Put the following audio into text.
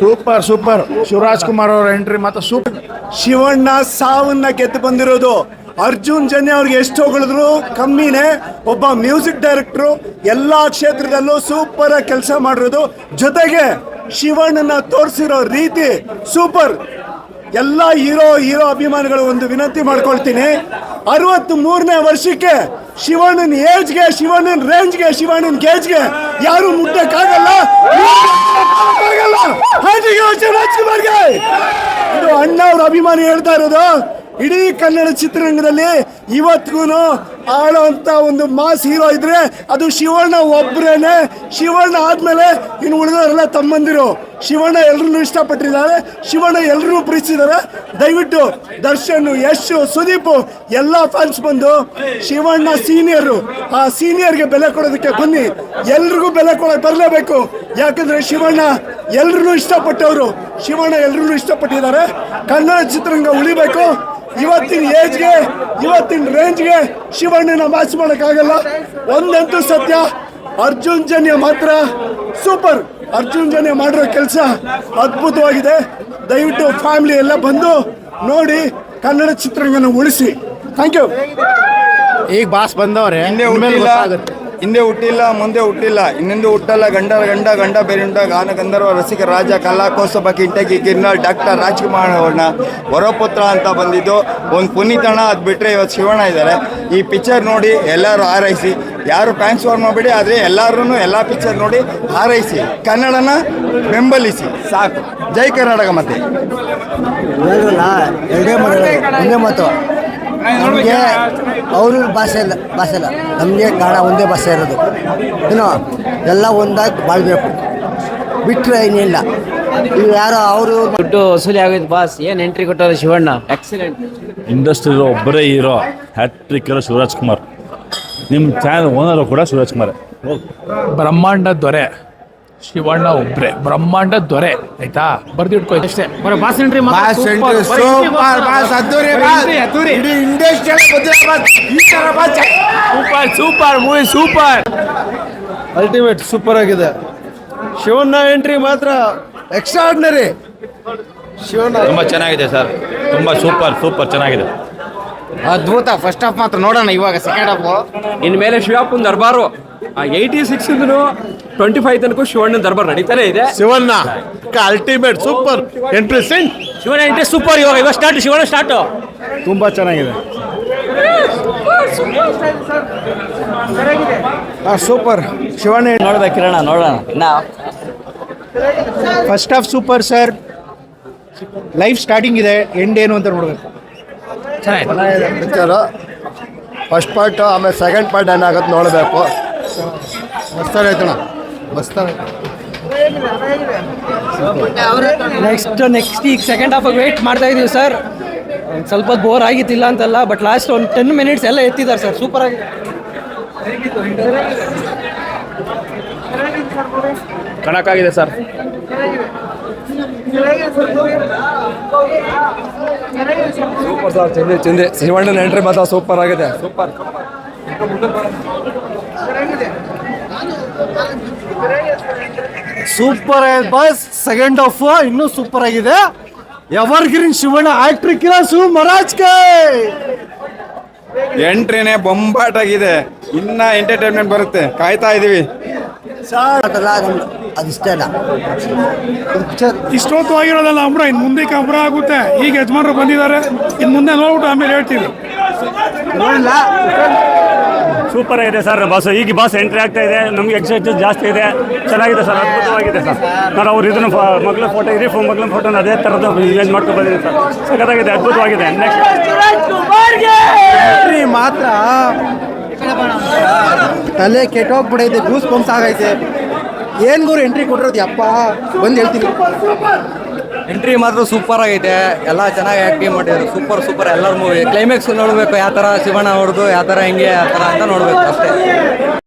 Super super. Shivraj Kumar ಅವರ entry ಮಾತ್ರ super. Shivanna ಸಾವನ್ನ ಗೆದ್ದು ಬಂದಿರೋದು. ಅರ್ಜುನ್ ಜನ್ಯ ಅವ್ರಿಗೆ ಎಷ್ಟು ಹೊಗಳಿದ್ರು? ಕಮ್ಮಿನೇ. ಒಬ್ಬ ಮ್ಯೂಸಿಕ್ ಡೈರೆಕ್ಟ್ರು ಎಲ್ಲಾ ಕ್ಷೇತ್ರದಲ್ಲೂ ಸೂಪರ್ ಆಗಿ ಕೆಲಸ ಮಾಡಿರೋದು. ಜೊತೆಗೆ ಶಿವಣ್ಣನ ತೋರಿಸಿರೋ ರೀತಿ ಸೂಪರ್. ಎಲ್ಲ ಹೀರೋ ಹೀರೋ ಅಭಿಮಾನಿಗಳು ಒಂದು ವಿನಂತಿ ಮಾಡ್ಕೊಳ್ತೀನಿ. ಅರವತ್ತ್ ಮೂರನೇ ವರ್ಷಕ್ಕೆ ಶಿವಣ್ಣನ ಏಜ್ಗೆ, ಶಿವಣ್ಣನ ರೇಂಜ್ಗೆ, ಶಿವಣ್ಣನ ಕೇಜ್ಗೆ ಯಾರು ಮುಟ್ಟಕ್ಕಾಗಲ್ಲ. ಇದು ಅಣ್ಣ ಅವ್ರ ಅಭಿಮಾನಿ ಹೇಳ್ತಾ ಇರೋದು. ಇಡೀ ಕನ್ನಡ ಚಿತ್ರರಂಗದಲ್ಲಿ ಇವತ್ತಿಗೂ ಆಳೋಂತ ಒಂದು ಮಾಸ್ ಹೀರೋ ಇದ್ರೆ ಅದು ಶಿವಣ್ಣ ಒಬ್ಬರೇನೆ ಶಿವಣ್ಣ ಆದ್ಮೇಲೆ ಇನ್ನು ಉಳಿದವರೆಲ್ಲ ತಮ್ಮಂದಿರು. ಶಿವಣ್ಣ ಎಲ್ಲರೂ ಇಷ್ಟಪಟ್ಟಿದ್ದಾರೆ. ಶಿವಣ್ಣ ಎಲ್ಲರೂ ಪ್ರೀತಿಸಿದ್ದಾರೆ. ದಯವಿಟ್ಟು ದರ್ಶನ್, ಯಶ್, ಸುದೀಪ್ ಎಲ್ಲ ಫ್ಯಾನ್ಸ್ ಬಂದು ಶಿವಣ್ಣ ಸೀನಿಯರು ಆ ಸೀನಿಯರ್ಗೆ ಬೆಲೆ ಕೊಡೋದಕ್ಕೆ ಬನ್ನಿ. ಎಲ್ರಿಗೂ ಬೆಲೆ ಕೊಡೋಕೆ ಬರಲೇಬೇಕು. ಯಾಕಂದ್ರೆ ಶಿವಣ್ಣ ಎಲ್ರು ಇಷ್ಟಪಟ್ಟವರು. ಶಿವಣ್ಣ ಎಲ್ರು ಇಷ್ಟಪಟ್ಟಿದ್ದಾರೆ. ಕನ್ನಡ ಚಿತ್ರರಂಗ ಉಳಿಬೇಕು. ಇವತ್ತಿನ ಏಜ್ಗೆ ಇವತ್ತಿನ ರೇಂಜ್ಗೆ ಶಿವಣ್ಣನ ಮ್ಯಾಚ್ ಮಾಡೋಕ್ಕಾಗಲ್ಲ. ಒಂದಂತೂ ಸತ್ಯ. ಅರ್ಜುನ್ ಜನ್ಯ ಮಾತ್ರ ಸೂಪರ್. ಅರ್ಜುನ್ ಜನ್ಯ ಮಾಡಿರೋ ಕೆಲಸ ಅದ್ಭುತವಾಗಿದೆ. ದಯವಿಟ್ಟು ಫ್ಯಾಮಿಲಿ ಎಲ್ಲ ಬಂದು ನೋಡಿ ಕನ್ನಡ ಚಿತ್ರರಂಗನ ಉಳಿಸಿ. ಥ್ಯಾಂಕ್ ಯು ಈಗ ಬಾಸ್ ಬಂದವ್ರೆ ಹಿಂದೆ ಹುಟ್ಟಿಲ್ಲ, ಮುಂದೆ ಹುಟ್ಟಿಲ್ಲ, ಇನ್ನೊಂದು ಹುಟ್ಟಲ್ಲ, ಗಂಡ ಗಂಡ ಗಂಡ ಬೇರೆಂಡ, ಗಾನ ಗಂಧರ್ವ, ರಸಿಕ ರಾಜ ಕಲಾಕೋತ್ಸವ ಕಿಂಟಕಿ ಕಿರ್ನಾಳ್ ಡಾಕ್ಟರ್ ರಾಜ್ಕುಮಾರ್ ಅವ್ರನ್ನ ವರಪುತ್ರ ಅಂತ ಬಂದಿದ್ದು. ಒಂದು ಪುನೀತಣ ಅದು ಬಿಟ್ಟರೆ ಇವತ್ತು ಶಿವಣ್ಣ ಇದ್ದಾರೆ ಈ ಪಿಕ್ಚರ್ ನೋಡಿ ಎಲ್ಲರೂ ಹಾರೈಸಿ. ಯಾರು ವಾರ್ ಮಾಡಬೇಡಿ, ಆದರೆ ಎಲ್ಲರೂ ಎಲ್ಲ ಪಿಕ್ಚರ್ ನೋಡಿ ಹಾರೈಸಿ. ಕನ್ನಡನ ಬೆಂಬಲಿಸಿ. ಸಾಕು. ಜೈ ಕರ್ನಾಟಕ ಮತ್ತೆ. ಎರಡೇ ಮಾಡೋದು ಒಂದೇ ಮಾತು. ನಮಗೆ ಅವ್ರ ಭಾಷೆ ಇಲ್ಲ ಭಾಷೆ ಇಲ್ಲ. ನಮಗೆ ಕನ್ನಡ ಒಂದೇ ಭಾಷೆ ಇರೋದು. ಏನೋ ಎಲ್ಲ ಒಂದಾಗಿ ಬಾಳ್ಬೇಕು. ಬಿಟ್ಟರೆ ಏನಿಲ್ಲ ಇವು ಯಾರೋ ಅವರು ದುಡ್ಡು ವಸೂಲಿ ಆಗೋದು ಬಾಸ್ ಏನು ಎಂಟ್ರಿ ಕೊಟ್ಟರು ಶಿವಣ್ಣ? ಎಕ್ಸಲೆಂಟ್ ಇಂಡಸ್ಟ್ರಿలో ಒಬ್ಬರೇ ಹೀರೋ ಹ್ಯಾಟ್ರಿಕ್ ಇರೋ ಶಿವರಾಜ್ ಕುಮಾರ್. ನಿಮ್ಮ ಚಾನಲ್ ಓನರು ಕೂಡ ಶಿವರಾಜ್ ಕುಮಾರ್. ಬ್ರಹ್ಮಾಂಡ ದೊರೆ. ಶಿವಣ್ಣ ಒಬ್ರೆ. ಬ್ರಹ್ಮಾಂಡ ದೊರೆ ಆಯ್ತಾ? ಬರ್ದಿಟ್ಕೋ ಅಷ್ಟೇ. ಬರೋ boss entry boss super boss ಅದ್ದೂರಿ ಬಾಸ್. ಇಡೀ ಇಂಡಸ್ಟ್ರಿಯಲ್ ಬದ್ಧ ಬಾಸ್. ಈ ತರ boss super super movie super. Ultimate super ಆಗಿದೆ. ಶಿವಣ್ಣ ಎಂಟ್ರಿ ಮಾತ್ರ ಎಕ್ಸ್ಟ್ರಾರ್ಡಿನರಿ ಶಿವಣ್ಣ. ತುಂಬ ಚೆನ್ನಾಗಿದೆ ಸರ್. ತುಂಬ ಸೂಪರ್ ಸೂಪರ್ ಚೆನ್ನಾಗಿದೆ. ಅದ್ಭುತ. ಫಸ್ಟ್ ಹಾಫ್ ಮಾತ್ರ ನೋಡೋಣ ಇವಾಗ ಸೆಕೆಂಡ್ ಹಾಫ್ ಇನ್ಮೇಲೆ ಶಿವಪ್ಪನ ದರ್ಬಾರು. ಏಯ್ಟಿ ಸಿಕ್ಸ್ ಟ್ವೆಂಟಿ ಫೈವ್ ತನಕ ಶಿವಣ್ಣ ದರ್ಬಾರ್ ನಡೀತಾನೆ ಇದೆ. Shivanna ultimate super entry Shivanna entry super ಇವಾಗ ಇವಾಗ ಸ್ಟಾರ್ಟ್ ಶಿವಣ್ಣ ಸ್ಟಾರ್ಟ್ ತುಂಬಾ ಚೆನ್ನಾಗಿದೆ. ಸೂಪರ್ ಶಿವಣ್ಣ ನೋಡ್ಬೇಕು ಕಿರಣ ನೋಡೋಣ. First half super sir life starting ಇದೆ ಎಂಡ್ ಏನು ಅಂತ ನೋಡ್ಬೇಕು. ಪಿಕ್ಚರು ಫಸ್ಟ್ ಪಾರ್ಟ್ ಆಮೇಲೆ ಸೆಕೆಂಡ್ ಪಾರ್ಟ್ ಏನಾಗುತ್ತೆ ನೋಡಬೇಕು. ಮಸ್ತಾಗೈತಣ ಮಸ್ತಾಗ ನೆಕ್ಸ್ಟ್ ನೆಕ್ಸ್ಟ್ ಈಗ ಸೆಕೆಂಡ್ ಹಾಫ್ ವೇಟ್ ಮಾಡ್ತಾ ಇದ್ದೀವಿ ಸರ್ ಒಂದ್ ಸ್ವಲ್ಪ ಬೋರ್ ಆಗಿತ್ತಿಲ್ಲ ಅಂತಲ್ಲ ಬಟ್ ಲಾಸ್ಟ್ ಒಂದು ಟೆನ್ ಮಿನಿಟ್ಸ್ ಎಲ್ಲ ಎತ್ತಿದ್ದಾರೆ ಸರ್ ಸೂಪರ್ ಆಗಿ. ಕಣಕ್ಕಾಗಿದೆ ಸರ್ ಸೂಪರ್ ಸರ್ ಚಂದ್ರೆ ಚಂದೆ. ಶಿವಣ್ಣನ ಎಂಟ್ರಿ ಮಾತ್ರ ಸೂಪರ್ ಆಗಿದೆ. Super super boss second half ಇನ್ನೂ ಸೂಪರ್ ಆಗಿದೆ. ಎವರ್ ಗ್ರೀನ್ ಶಿವಣ್ಣ ಆಕ್ಟ್ರಿ ಮರಾಜ್ ಕೈ! ಎಂಟ್ರಿನೇ ಬೊಂಬಾಟಾಗಿದೆ. ಇನ್ನ ಎಂಟರ್ಟೈನ್ಮೆಂಟ್ ಬರುತ್ತೆ. ಕಾಯ್ತಾ ಇದೀವಿ. ಅದು ಇಷ್ಟ ಇಲ್ಲ ಇಷ್ಟೊತ್ತು ಆಗಿರೋದಲ್ಲ ಅಮ್ರ ಇನ್ನು ಮುಂದೆ ಅಂಬ್ರ ಆಗುತ್ತೆ. ಈಗ ಯಜಮಾನರು ಬಂದಿದ್ದಾರೆ. ಇನ್ನು ಮುಂದೆ ನೋಡ್ಬಿಟ್ಟು ಆಮೇಲೆ ಹೇಳ್ತೀವಿ. ಸೂಪರ್ ಆಗಿದೆ ಸರ್, ಬಾಸ್. ಈಗ ಬಾಸ್ ಎಂಟ್ರಿ ಆಗ್ತಾ ಇದೆ. ನಮಗೆ ಎಕ್ಸೈಟೆಡ್ ಜಾಸ್ತಿ ಇದೆ. ಚೆನ್ನಾಗಿದೆ ಸರ್, ಅದ್ಭುತವಾಗಿದೆ ಸರ್. ನಾನು ಅವ್ರು ಇದನ್ನು ಮಗಳ ಫೋಟೋ ಇರಿ ಮಗಳ ಫೋಟೋ ಅದೇ ಥರದ್ದು ಇಮೇಜ್ ಮಾಡ್ಕೊಂಡು ಬಂದಿದ್ದೀನಿ ಸರ್. ಸಖತ್ತಾಗಿದೆ, ಅದ್ಭುತವಾಗಿದೆ. ನೆಕ್ಸ್ಟ್ ಮಾತ್ರ ತಲೆ ಕೆಟ್ಟೋಗ್ಬಿಡೈತೆ ಗೂಸ್ ಪಂಪ್ಸ್ ಆಗೈತೆ. ಏನ್ ಗುರು ಎಂಟ್ರಿ ಕೊಟ್ಟಿರೋದು, ಯಪ್ಪ? ಬಂದು ಹೇಳ್ತೀನಿ. ಎಂಟ್ರಿ ಮಾತ್ರ ಸೂಪರ್ ಆಗೈತೆ. ಎಲ್ಲ ಚೆನ್ನಾಗಿ ಆಕ್ಟಿಂಗ್ ಮಾಡಿದ್ರು. ಸೂಪರ್ ಸೂಪರ್ ಎಲ್ಲರ ಮೂವಿ ಕ್ಲೈಮ್ಯಾಕ್ಸ್ ನೋಡಬೇಕು ಯಾವ ತರ ಶಿವಣ್ಣ ಹೊಡೆದು ಯಾವ ತರ ಹಿಂಗೆ ಆ ತರ ಅಂತ ನೋಡಬೇಕು ಅಷ್ಟೇ.